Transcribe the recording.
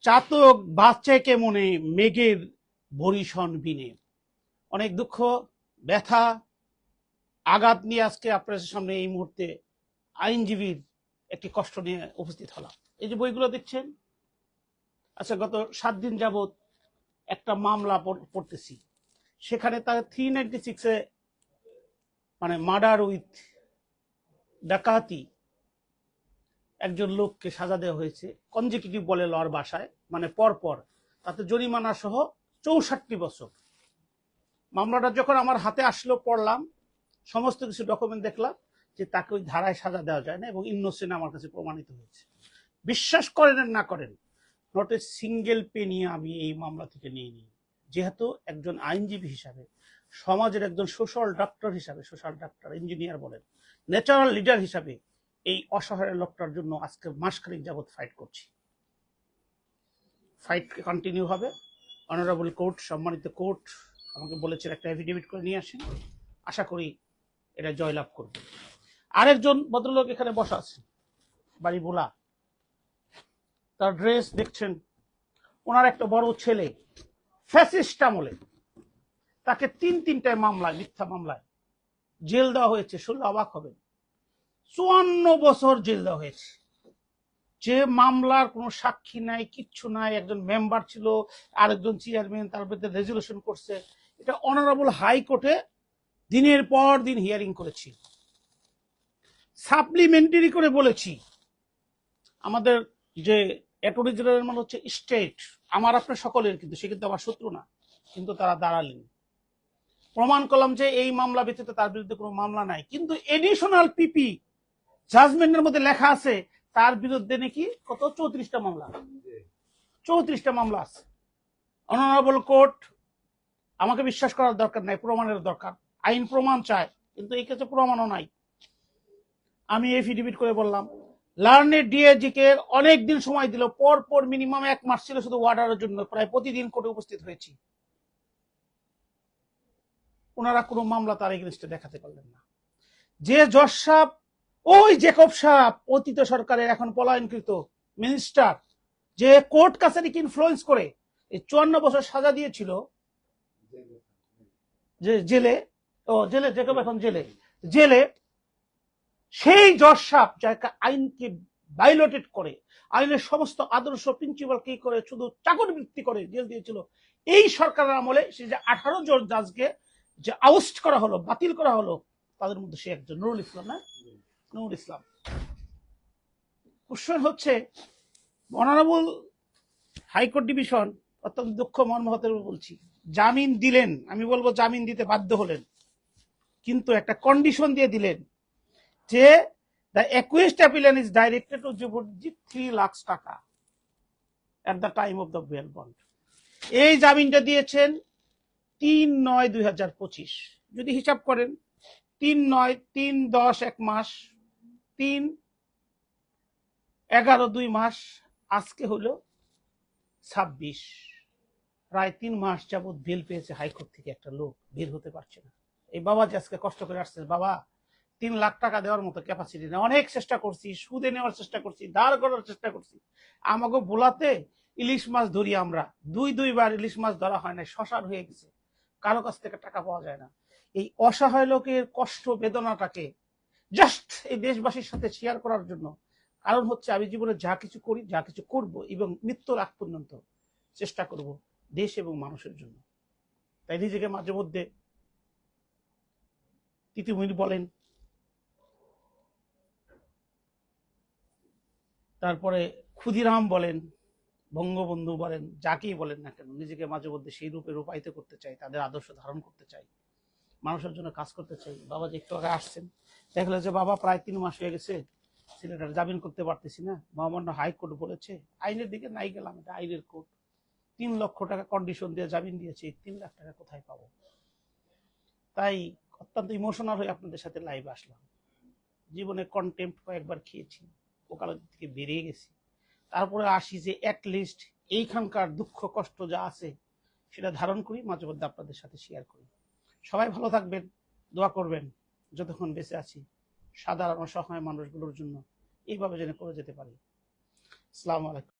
চাতক বাচ্চাকে মনে মেঘের বরিশন বিনে? অনেক দুঃখ, ব্যথা, আঘাত নিয়ে আজকে আপনার সামনে এই মুহূর্তে আইনজীবীর একটি কষ্ট নিয়ে উপস্থিত হলাম। এই যে বইগুলো দেখছেন আচ্ছা গত সাত দিন যাবৎ একটা মামলা পড়- পড়তেছি। সেখানে তার থ্রি নাইনটি সিক্সে মানে মার্ডার উইথ ডাকাতি একজন লোককে সাজা দেওয়া হয়েছে। কনজিকিউটিভ বলে লর বাসায়। মানে পরপর। তাতে জরিমানা সহ চৌষট্টি বছর। মামলাটা যখন আমার হাতে আসলো, পড়লাম, সমস্ত কিছু ডকুমেন্ট দেখলাম যে তাকে ওই ধারায় সাজা দেওয়া যায় না এবং ইনোসেন্ট আমার কাছে প্রমাণিত হয়েছে। বিশ্বাস করেন না করেন নট এ সিঙ্গেল পেনিয়ে আমি এই মামলা থেকে নিয়ে নিই যেহেতু একজন আইনজীবী হিসাবে, সমাজের একজন সোশ্যাল ডক্টর হিসাবে সোশ্যাল ডক্টর ইঞ্জিনিয়ার বলেন ন্যাচারাল লিডার হিসাবে এই অসহায় লোকটার জন্য আজকে মাসখানিক যাবৎ ফাইট করছি। ফাইট কন্টিনিউ হবে। অনারেবল কোর্ট সম্মানিত কোর্ট আমাকে বলেছেন একটা এফিডেভিট করে নিয়ে আসেন। আশা করি এটা জয়লাভ করবে। আরেকজন ভদ্রলোক এখানে বসা আছেন বাড়ি বোলা। তার ড্রেস দেখছেন, ওনার একটা বড় ছেলে ফ্যাসিস্ট আমলে। তাকে তিন তিনটায় মামলায়, মিথ্যা মামলায়। জেল দেওয়া হয়েছে, শুনলে অবাক হবেন। চুয়ান্ন বছর জেল হয়েছে। যে মামলার কোনো সাক্ষী নাই, কিচ্ছু নাই, একজন মেম্বার ছিল, আরেকজন চেয়ারম্যান, তার বিরুদ্ধে রেজুলেশন করছে। এটা অনারেবল হাইকোর্টে দিনের পর দিন হিয়ারিং করেছি। সাপ্লিমেন্টারি করে বলেছি, আমাদের যে অ্যাটর্নি জেনারেল মানে হচ্ছে স্টেট, আমার আপনার সকলের কিন্তু, সে কিন্তু আমার শত্রু না, কিন্তু তারা দাঁড়ালেন। প্রমাণ করলাম যে এই মামলা ব্যতীত তার বিরুদ্ধে কোনো মামলা নাই। কিন্তু এডিশনাল পিপি জাজমেন্টের মধ্যে লেখা আছে, তার বিরুদ্ধে নাকি কত? চৌত্রিশটা মামলা। চৌত্রিশটা মামলা আছে। অনারেবল কোর্ট আমাকে বিশ্বাস করার দরকার নাই, প্রমাণের দরকার। আইন প্রমাণ চায়, কিন্তু এই ক্ষেত্রে প্রমাণও নাই। আমি এফিডেভিট করে বললাম লার্নের ডিএজি কে অনেক দিন সময় দিল পর পর মিনিমাম এক মাস ছিল শুধু ওয়ার্ডারের জন্য, প্রায় প্রতিদিন কোর্টে উপস্থিত হয়েছি। ওনারা কোনো মামলা তার এগেনস্টে দেখাতে পারলেন না। যে জজ সাহেব ওই জেকব সাহেব অতীত সরকারের এখন পলায়নকৃত মিনিস্টার যে কোর্ট কাছারিকে ইনফ্লুয়েন্স করে এই চুয়ান্ন বছর সাজা দিয়েছিল। যে জেলে, ও জেলে, জেকব এখন জেলে। জেলে সেই জজ সাহেব যাকে আইনকে ভাইলেটেড করে, আইনের সমস্ত আদর্শ প্রিন্সিপাল কি করে, শুধু চাকর বৃত্তি করে জেল দিয়েছিল, এই সরকারের আমলে সে যে আঠারো জন জাজকে যে আউস্ট করা হলো, বাতিল করা হলো, তাদের মধ্যে সে একজন নুরুল ইসলাম না নুরুল ইসলাম। কোশ্চেন হচ্ছে অনারেবল হাইকোর্ট ডিভিশন অত্যন্ত দুঃখ মর্মহতের বলছি, জামিন দিলেন, আমি বলব জামিন দিতে বাধ্য হলেন, কিন্তু একটা কন্ডিশন দিয়ে দিলেন যে the accused appellant is directed to জুবুরজিৎ three lakh taka at the time of the bail bond এই জামিনটা দিয়েছেন তিন নয় দুই যদি হিসাব করেন, তিন নয় তিন দশ এক মাস তিন, এগারো দুই মাস, আজকে হলো ছাব্বিশ। প্রায় তিন মাস যাবৎ বেল পেয়েছে হাইকোর্ট থেকে একটা লোক, বের হতে পারছে না। এই বাবা যে আজকে কষ্ট করে আসছে, বাবা, তিন লাখ টাকা দেওয়ার মতো ক্যাপাসিটি নেই। অনেক চেষ্টা করছি, সুদে নেওয়ার চেষ্টা করছি, দাঁড় করার চেষ্টা করছি। আমাকে বোলাতে ইলিশ মাছ ধরি আমরা। দুই, দুইবার ইলিশ মাছ ধরা হয় না শ্মশান হয়ে গেছে। কারও কাছ থেকে টাকা পাওয়া যায় না। এই অসহায় লোকের কষ্ট বেদনাটাকে জাস্ট এই দেশবাসীর সাথে শেয়ার করার জন্য। কারণ হচ্ছে আমি জীবনে যা কিছু করি, যা কিছু করব এবং মৃত্যুর আগ পর্যন্ত চেষ্টা করব দেশ এবং মানুষের জন্য। তাই নিজেকে মাঝে মধ্যে তিতিমুনি বলেন। তারপরে ক্ষুদিরাম বলেন, বঙ্গবন্ধু বলেন, যাকেই বলেন না কেন, নিজেকে মাঝে মধ্যে সেই রূপে রূপায়িত করতে চাই, তাদের আদর্শ ধারণ করতে চাই। মানুষের জন্য কাজ করতে চাই। বাবা যে একটু আগে আসছেন দেখল যে বাবা প্রায় তিন মাস হয়ে গেছে ছেলেটার জামিন করতে পারতেছি না। মহামান্য হাইকোর্ট বলেছে, আইনের দিকে নাই গেলাম, এটা আইনের কোর্ট। তিন লক্ষ টাকা কন্ডিশন দিয়ে জামিন দিয়েছে, তিন লাখ টাকা কোথায় পাবো? তাই অত্যন্ত ইমোশনাল হয়ে আপনাদের সাথে লাইভ আসলাম। জীবনে কন্টেম্প কয়েকবার খেয়েছি, ওকালতি থেকে বেরিয়ে গেছি। তারপরে আসি যে লিস্ট এইখানকার দুঃখ কষ্ট যা আছে, সেটা ধারণ করি, মাঝে মধ্যে আপনাদের সাথে শেয়ার করি। সবাই ভালো থাকবেন, দোয়া করবেন, যতক্ষণ বেঁচে আছি, সাধারণ অসহায় মানুষগুলোর জন্য এইভাবে যেন করে যেতে পারি। আসসালামু আলাইকুম।